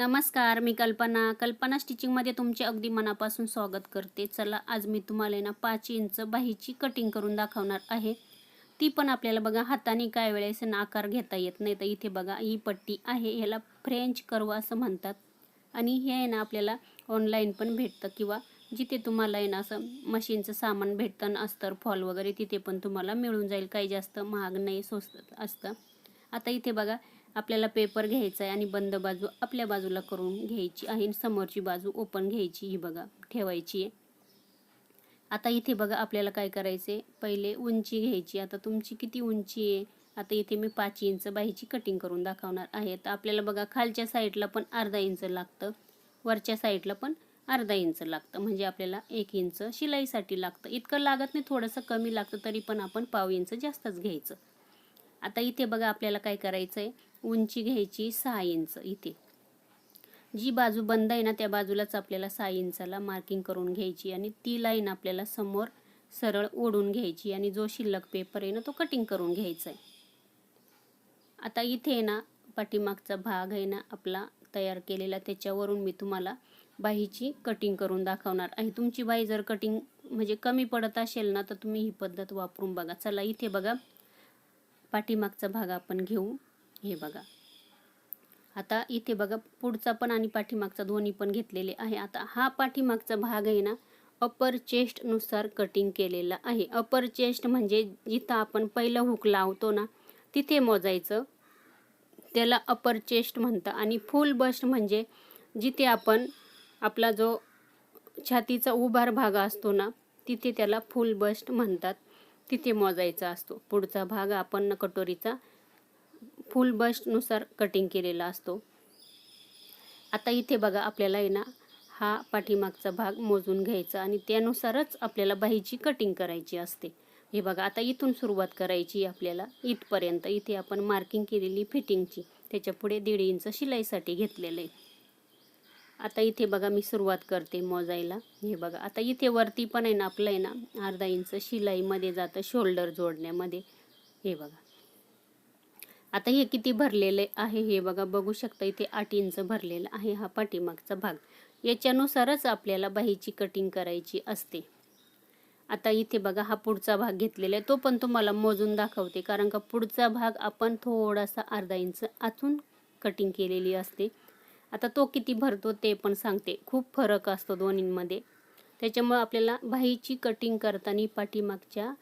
नमस्कार मी कल्पना. कल्पना स्टिचिंगमध्ये तुमचे अगदी मनापासून स्वागत करते. चला आज मी तुम्हाला आहे ना पाच इंच बाहीची कटिंग करून दाखवणार आहे. ती पण आपल्याला बघा हाताने काय वेळेस ना आकार घेता येत नाही. तर इथे बघा ही पट्टी आहे. ह्याला फ्रेंच कर्व असं म्हणतात. आणि हे आहे ना आपल्याला ऑनलाईन पण भेटतं. किंवा जिथे तुम्हाला आहे ना असं मशीनचं सामान भेटतं ना अस्तर फॉल वगैरे तिथे पण तुम्हाला मिळून जाईल. काही जास्त महाग नाही स्वस्त असतं. आता इथे बघा आपल्याला पेपर घ्यायचा आहे आणि बंद बाजू आपल्या बाजूला करून घ्यायची आहे समोरची बाजू ओपन घ्यायची ही बघा ठेवायची आहे. आता इथे बघा आपल्याला काय करायचे पहिले उंची घ्यायची. आता तुमची किती उंची आहे? आता इथे मी पाच इंच बाहीची कटिंग करून दाखवणार आहे. तर आपल्याला बघा खालच्या साईडला पण अर्धा इंच लागतं. वरच्या साईडला पण अर्धा इंच लागतं. म्हणजे आपल्याला एक इंच शिलाईसाठी लागतं. इतकं लागत नाही थोडंसं कमी लागतं तरी पण आपण पाव इंच जास्तच घ्यायचं. आता इथे बघा आपल्याला काय करायचं आहे उंची घ्यायची सहा इंच इथे. जी बाजू बंद आहे ना त्या बाजूलाच आपल्याला सहा इंचाला मार्किंग करून घ्यायची आणि ती लाईन आपल्याला समोर सरळ ओढून घ्यायची आणि जो शिल्लक पेपर आहे ना तो कटिंग करून घ्यायचा आहे आता इथे आहे ना पाठीमागचा भाग आहे ना आपला तयार केलेला त्याच्यावरून मी तुम्हाला बाहीची कटिंग करून दाखवणार आहे. तुमची बाही जर कटिंग म्हणजे कमी पडत असेल ना तर तुम्ही ही पद्धत वापरून बघा. चला इथे बघा. पाठीमागचा भाग आपण घेऊ. हे बघा. आता इथे बघा पुढचा पण आणि पाठीमागचा दोन्ही पण घेतलेले आहे. आता हा पाठीमागचा भाग आहे ना अपर चेस्टनुसार कटिंग केलेला आहे. अपर चेस्ट म्हणजे जिथं आपण पहिलं हुक लावतो ना तिथे मोजायचं. त्याला अपर चेस्ट म्हणतं आणि फुल बस्ट म्हणजे जिथे आपण आपला जो छातीचा उभार भाग असतो ना तिथे त्याला फुल बस्ट म्हणतात. तिथे मोजायचा असतो. पुढचा भाग आपण कटोरीचा फुल बस्टनुसार कटिंग केलेला असतो. आता इथे बघा आपल्याला आहे ना हा पाठीमागचा भाग मोजून घ्यायचा आणि त्यानुसारच आपल्याला बाहीची कटिंग करायची असते. हे बघा आता इथून सुरुवात करायची आपल्याला. इथपर्यंत इथे आपण मार्किंग केलेली फिटिंगची त्याच्या पुढे दीड इंच शिलाईसाठी घेतलेलं आहे. आता इथे बघा मी सुरुवात करते मोजायला. हे बघा आता इथे वरती पण आहे ना आपलं आहे ना अर्धा इंच शिलाईमध्ये जातं शोल्डर जोडण्यामध्ये. हे बघा. आता हे किती भरलेले आहे हे बघा बघू शकता इथे आठ इंच भरलेला आहे हा पाठीमागचा भाग. याच्यानुसारच आपल्याला बाहीची कटिंग करायची असते. आता इथे बघा हा पुढचा भाग घेतलेला आहे. तो पण तुम्हाला मोजून दाखवते कारण का पुढचा भाग आपण थोडासा अर्धा इंच आतून कटिंग केलेली असते. आता तो किती भरतो ते पण सांगते. खूप फरक असतो दोन्हींमध्ये. त्याच्यामुळे आपल्याला बाहीची कटिंग करताना पाठीमागच्या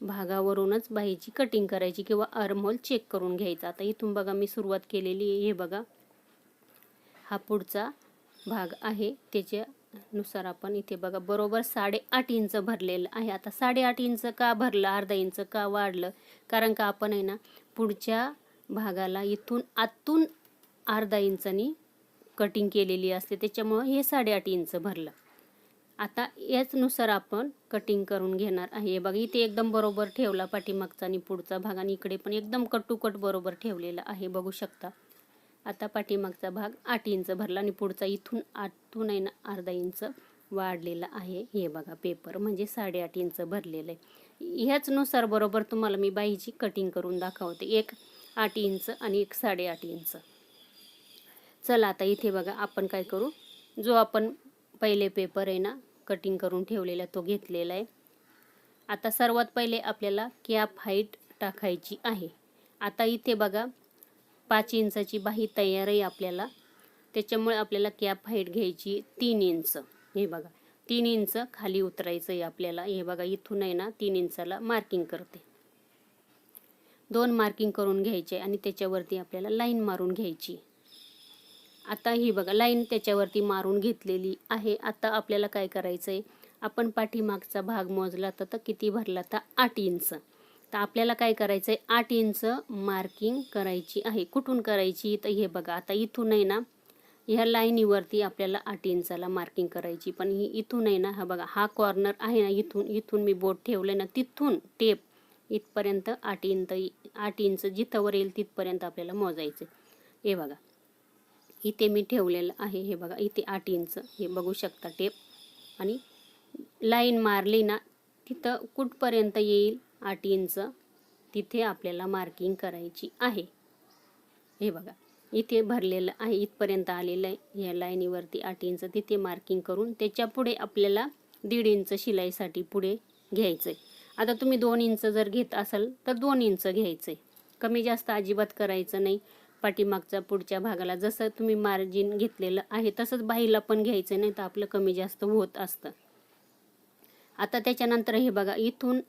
भागावरूनच बाहीची कटिंग करायची किंवा आर्महोल चेक करून घ्यायचा. आता इथून बघा मी सुरुवात केलेली आहे. हे बघा. हा पुढचा भाग आहे. त्याच्यानुसार आपण इथे बघा बरोबर साडेआठ इंच भरलेलं आहे. आता साडेआठ इंच का भरलं अर्धा इंच का वाढलं? कारण का आपण आहे ना पुढच्या भागाला इथून आतून अर्धा इंचानी कटिंग केलेली असते. त्याच्यामुळं हे साडेआठ इंच भरलं. आता याचनुसार आपण कटिंग करून घेणार आहे. बघा इथे एकदम बरोबर ठेवला पाठीमागचा आणि पुढचा भाग आणि इकडे पण एकदम कट टू कट बरोबर ठेवलेला आहे. बघू शकता. आता पाठीमागचा भाग आठ इंच भरला आणि पुढचा इथून आठून आहे ना अर्धा इंच वाढलेला आहे. हे बघा पेपर म्हणजे साडेआठ इंच भरलेलं आहे. ह्याचनुसार बरोबर तुम्हाला मी बाईची कटिंग करून दाखवते. एक आठ इंच आणि एक साडेआठ इंच. चला आता इथे बघा आपण काय करू? जो आपण पहिले पेपर आहे ना कटिंग करून ठेवलेला तो घेतलेला आहे. आता सर्वात पहिले आपल्याला कॅप हाईट टाकायची आहे. आता इथे बघा पाच इंचाची बाही तयार आहे आपल्याला. त्याच्यामुळे आपल्याला कॅप हाईट घ्यायची तीन इंच. हे बघा तीन इंच खाली उतरायचं आहे आपल्याला. हे बघा इथून आहे ना तीन इंचाला मार्किंग करते. दोन मार्किंग करून घ्यायचे आणि त्याच्यावरती आपल्याला लाईन मारून घ्यायची. आता ही बघा लाईन त्याच्यावरती मारून घेतलेली आहे. आता आपल्याला काय करायचं आहे आपण पाठीमागचा भाग मोजला तर किती भरला तर आठ इंच. तर आपल्याला काय करायचं आहे आठ इंच मार्किंग करायची आहे. कुठून करायची? तर हे बघा आता इथून आहे ना ह्या लाईनीवरती आपल्याला आठ इंचाला मार्किंग करायची. पण ही इथून आहे ना हा बघा हा कॉर्नर आहे ना इथून इथून मी बोट ठेवलं ना तिथून टेप इथपर्यंत आठ इंच आठ इंच जिथं वर येईल तिथपर्यंत आपल्याला मोजायचं हे बघा इथे मी ठेवलेलं आहे हे बघा इथे आठ इंच हे बघू शकता टेप आणि लाईन मारली ना तिथं कुठपर्यंत येईल आठ इंच तिथे आपल्याला मार्किंग करायची आहे. हे बघा इथे भरलेलं आहे इथपर्यंत आलेलं आहे. या लाईनीवरती आठ इंच तिथे मार्किंग करून त्याच्या पुढे आपल्याला दीड इंच शिलाईसाठी पुढे घ्यायचं आहे आता तुम्ही दोन इंच जर घेत असाल तर दोन इंच घ्यायचं आहे कमी जास्त अजिबात करायचं नाही. पाठीमागचा पुढच्या भागाला जसं तुम्ही मार्जिन घेतलेलं आहे तसंच बाहीला पण घ्यायचं नाही तर आपलं कमी जास्त होत असतं. आता त्याच्यानंतर हे बघा इथून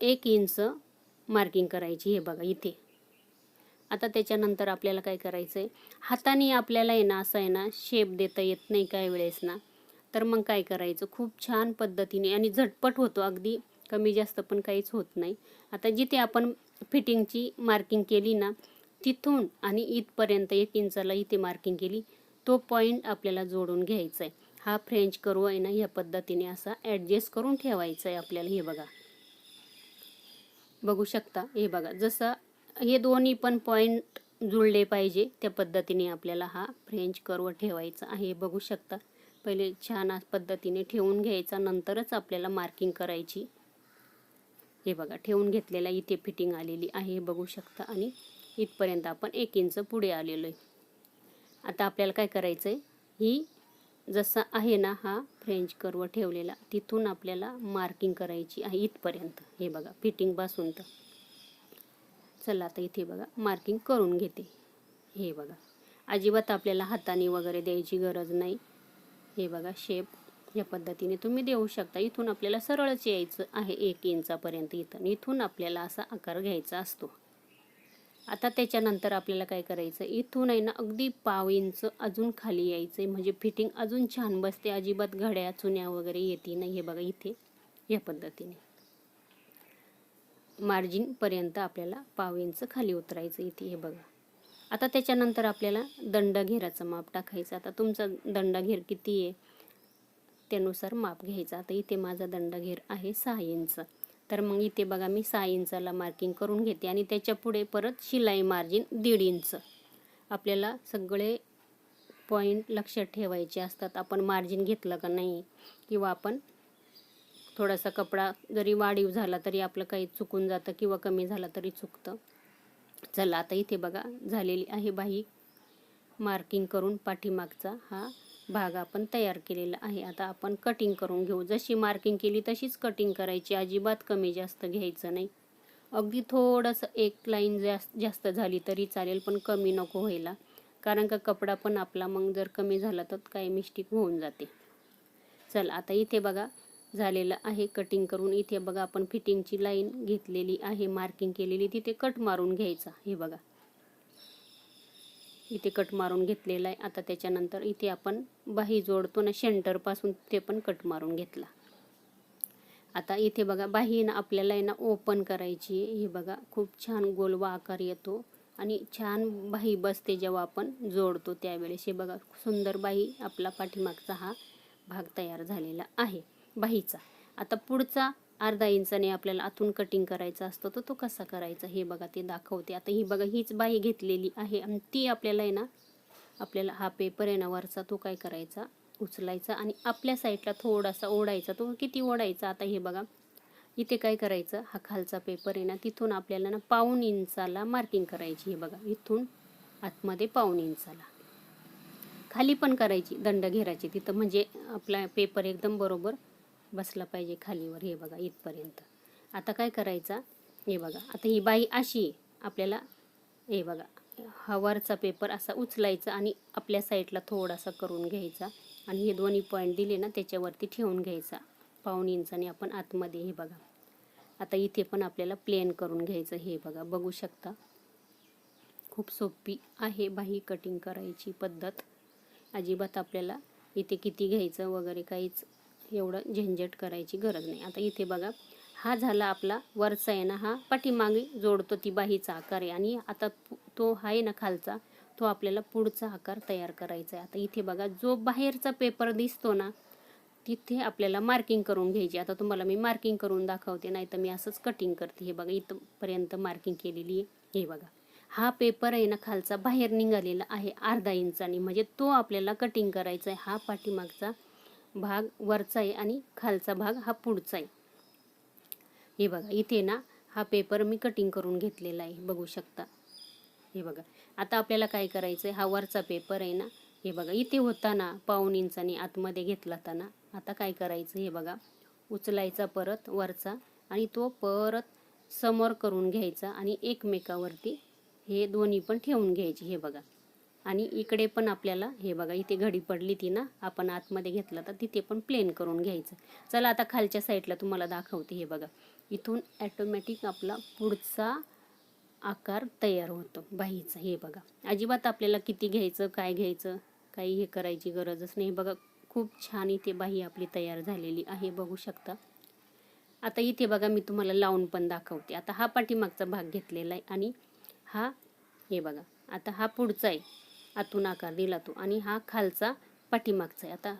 एक इंच मार्किंग करायची हे बघा इथे. आता त्याच्यानंतर आपल्याला काय करायचं आहे हाताने आपल्याला आहे ना असं आहे ना शेप देता येत नाही काही वेळेस ना. तर मग काय करायचं? खूप छान पद्धतीने आणि झटपट होतो अगदी कमी जास्त पण काहीच होत नाही. आता जिथे आपण फिटिंगची मार्किंग केली ना तिथून आणि इथपर्यंत एक इंचाला इथे मार्किंग केली तो पॉईंट आपल्याला जोडून घ्यायचा आहे हा फ्रेंच करू आहे ना ह्या पद्धतीने असा ॲडजस्ट करून ठेवायचा आहे आपल्याला हे बघा. बघू शकता हे बघा. जसं हे दोन्ही पण पॉईंट जुळले पाहिजे त्या पद्धतीने आपल्याला हा फ्रेंच कर्व ठेवायचा आहे. बघू शकता. पहिले छान पद्धतीने ठेवून घ्यायचा नंतरच आपल्याला मार्किंग करायची. हे बघा ठेवून घेतलेला इथे फिटिंग आलेली आहे हे बघू शकता. आणि इथपर्यंत आपण एक इंच पुढे आलेलो आहे. आता आपल्याला काय करायचं आहे ही जसा आहे ना हा फ्रेंच कर्व ठेवलेला तिथून आपल्याला मार्किंग करायची आहे इथपर्यंत. हे बघा फिटिंगपासून तर. चला आता इथे बघा मार्किंग करून घेते. हे बघा अजिबात आपल्याला हाताने वगैरे द्यायची गरज नाही. हे बघा शेप या पद्धतीने तुम्ही देऊ शकता. इथून आपल्याला सरळच यायचं आहे एक इंचापर्यंत इथं. इथून आपल्याला असा आकार घ्यायचा असतो. आता त्याच्यानंतर आपल्याला काय करायचं? इथून आहे ना अगदी पाव इंच अजून खाली यायचं आहे म्हणजे फिटिंग अजून छान बसते. अजिबात घड्या चुन्या वगैरे येते नाही. हे बघा इथे या पद्धतीने. मार्जिनपर्यंत आपल्याला पाव इंच खाली उतरायचं इथे हे बघा. आता त्याच्यानंतर आपल्याला दंडघेराचं माप टाकायचं. आता तुमचा दंडघेर किती आहे? त्यानुसार माप घ्यायचं. आता इथे माझा दंडघेर आहे सहा इंच. तर मग इथे बघा मी सहा इंचाला मार्किंग करून घेते आणि त्याच्या पुढे परत शिलाई मार्जिन दीड इंच. आपल्याला सगळे पॉईंट लक्षात ठेवायचे असतात आपण मार्जिन घेतलं का नाही किंवा आपण थोडासा कपडा जरी वाढीव झाला तरी आपलं काही चुकून जातं किंवा कमी झाला तरी चुकतं. चला आता इथे बघा झालेली आहे बाही मार्किंग करून पाठीमागचा हा भाग आपण तयार केलेला आहे. आता आपण कटिंग करून घेऊ. जशी मार्किंग केली तशीच कटिंग करायची. अजिबात कमी जास्त घ्यायचं नाही. अगदी थोडंसं एक लाईन जास्त जास्त झाली तरी चालेल पण कमी नको व्हायला. कारण का कपडा पण आपला मग जर कमी झाला तर काही मिस्टेक होऊन जाते. चल आता इथे बघा. झालेलं आहे कटिंग करून. इथे बघा आपण फिटिंगची लाईन घेतलेली आहे मार्किंग केलेली. तिथे कट मारून घ्यायचा. हे बघा. इथे कट मारून घेतलेला आहे. आता त्याच्यानंतर इथे आपण बाही जोडतो ना सेंटरपासून ते पण कट मारून घेतला. आता इथे बघा बाही ना आपल्याला आहे ना ओपन करायची हे बघा खूप छान गोलवा आकार येतो आणि छान बाही बसते जेव्हा आपण जोडतो त्यावेळेस. हे बघा सुंदर बाही आपला पाठीमागचा हा भाग तयार झालेला आहे बाहीचा. आता पुढचा अर्धा इंचाने आपल्याला आतून कटिंग करायचा असतो तर तो कसा करायचा? हे बघा ते दाखवते. आता ही बघा हीच बाई घेतलेली आहे आणि ती आपल्याला आहे ना आपल्याला हा पेपर आहे ना वरचा तो काय करायचा? उचलायचा आणि आपल्या साईडला थोडासा ओढायचा. तो किती ओढायचा? आता हे बघा इथे काय करायचं? हा खालचा पेपर आहे ना तिथून आपल्याला ना पाऊन इंचाला मार्किंग करायची हे बघा. इथून आतमध्ये पाऊन इंचाला. खाली पण करायची दंड घेरायची तिथं म्हणजे आपला पेपर एकदम बरोबर बसला पाहिजे खालीवर हे बघा इथपर्यंत. आता काय करायचा? हे बघा आता ही बाई अशी आपल्याला हे बघा हा वरचा पेपर असा उचलायचा आणि आपल्या साईडला थोडासा करून घ्यायचा. आणि हे दोन्ही पॉईंट दिले ना त्याच्यावरती ठेवून घ्यायचा. पाऊण इंचाने आपण आतमध्ये हे बघा. आता इथे पण आपल्याला प्लेन करून घ्यायचं हे बघा बघू शकता. खूप सोपी आहे बाही कटिंग करायची पद्धत. अजिबात आपल्याला इथे किती घ्यायचं वगैरे काहीच एवढं झंझट करायची गरज नाही. आता इथे बघा हा झाला आपला वरचा आहे ना हा पाठीमागे जोडतो ती बाहीचा आकार आहे. आणि आता तो आहे ना खालचा तो आपल्याला पुढचा आकार तयार करायचा आहे. आता इथे बघा जो बाहेरचा पेपर दिसतो ना तिथे आपल्याला मार्किंग करून घ्यायची. आता तुम्हाला मी मार्किंग करून दाखवते नाही तर मी असंच कटिंग करते. हे बघा इथंपर्यंत मार्किंग केलेली आहे. हे बघा हा पेपर आहे ना खालचा बाहेर निघालेला आहे अर्धा इंचानी म्हणजे तो आपल्याला कटिंग करायचा आहे. हा पाठीमागचा भाग वरचा आहे आणि खालचा भाग हा पुढचा आहे. हे बघा इथे ना हा पेपर मी कटिंग करून घेतलेला आहे बघू शकता. हे बघा आता आपल्याला काय करायचं आहे हा वरचा पेपर आहे ना हे बघा इथे होता ना पाऊन इंचानी आतमध्ये घेतला होता ना आता काय करायचं? हे बघा उचलायचा परत वरचा आणि तो परत समोर करून घ्यायचा आणि एकमेकावरती हे दोन्ही पण ठेवून घ्यायचे हे बघा. आणि इकडे पण आपल्याला हे बघा इथे घडी पडली ती ना आपण आतमध्ये घेतला तर तिथे पण प्लेन करून घ्यायचं. चला आता खालच्या साईडला तुम्हाला दाखवते हे बघा. इथून ॲटोमॅटिक आपला पुढचा आकार तयार होतो बाहीचा हे बघा. अजिबात आपल्याला किती घ्यायचं काय घ्यायचं काही हे करायची गरजच नाही. हे बघा खूप छान इथे बाही आपली तयार झालेली आहे बघू शकता. आता इथे बघा मी तुम्हाला लावून पण दाखवते. आता हा पाठीमागचा भाग घेतलेला आहे आणि हा हे बघा आता हा पुढचा आहे. आतून आकार दिला तो. आणि हा खालचा पाठीमागचा आहे. आता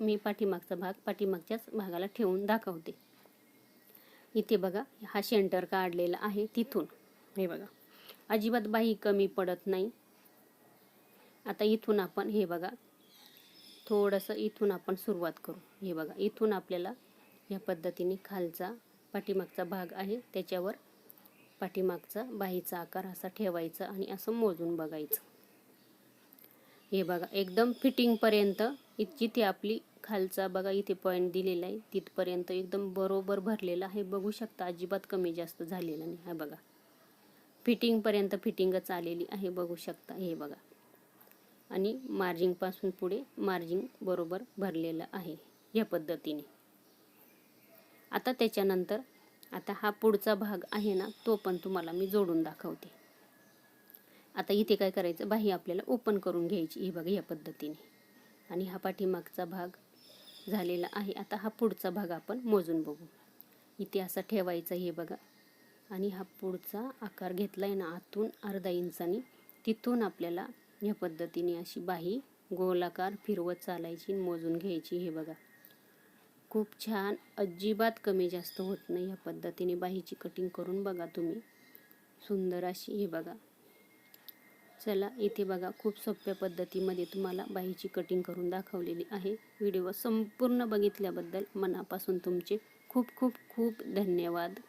मी पाठीमागचा भाग पाठीमागच्याच भागाला ठेवून दाखवते. इथे बघा हा सेंटर काढलेला आहे तिथून. हे बघा. अजिबात बाही कमी पडत नाही. आता इथून आपण हे बघा. थोडंसं इथून आपण सुरुवात करू. हे बघा इथून आपल्याला या पद्धतीने खालचा पाठीमागचा भाग आहे. त्याच्यावर पाठीमागचा बाहीचा आकार असा ठेवायचा आणि असं मोजून बघायचं. हे बघा एकदम फिटिंगपर्यंत जिथे आपली खालचा बघा इथे पॉईंट दिलेला आहे तिथपर्यंत एकदम बरोबर भरलेला आहे. बघू शकता अजिबात कमी जास्त झालेला नाही. हा बघा. फिटिंगपर्यंत फिटिंगच आलेली आहे बघू शकता. हे बघा. आणि मार्जिंगपासून पुढे मार्जिंग बरोबर भरलेलं आहे या पद्धतीने. आता त्याच्यानंतर आता हा पुढचा भाग आहे ना तो पण तुम्हाला मी जोडून दाखवते. आता इथे काय करायचं? बाही आपल्याला ओपन करून घ्यायची. ही बघा या पद्धतीने. आणि हा पाठीमागचा भाग झालेला आहे. आता हा पुढचा भाग आपण मोजून बघू. इथे असा ठेवायचा हे बघा. आणि हा पुढचा आकार घेतला आहे ना आतून अर्धा इंचानी. तिथून आपल्याला या पद्धतीने अशी बाही गोलाकार फिरवत चालायची मोजून घ्यायची हे बघा. खूप छान. अजिबात कमी जास्त होत नाही या पद्धतीने बाहीची कटिंग करून बघा तुम्ही. सुंदर अशी हे बघा. चला इथे बघा खूप सोप्या पद्धतीमध्ये तुम्हाला बाहीची कटिंग करून दाखवलेली आहे. व्हिडिओ संपूर्ण बघितल्याबद्दल मनापासून तुमचे खूप खूप खूप धन्यवाद.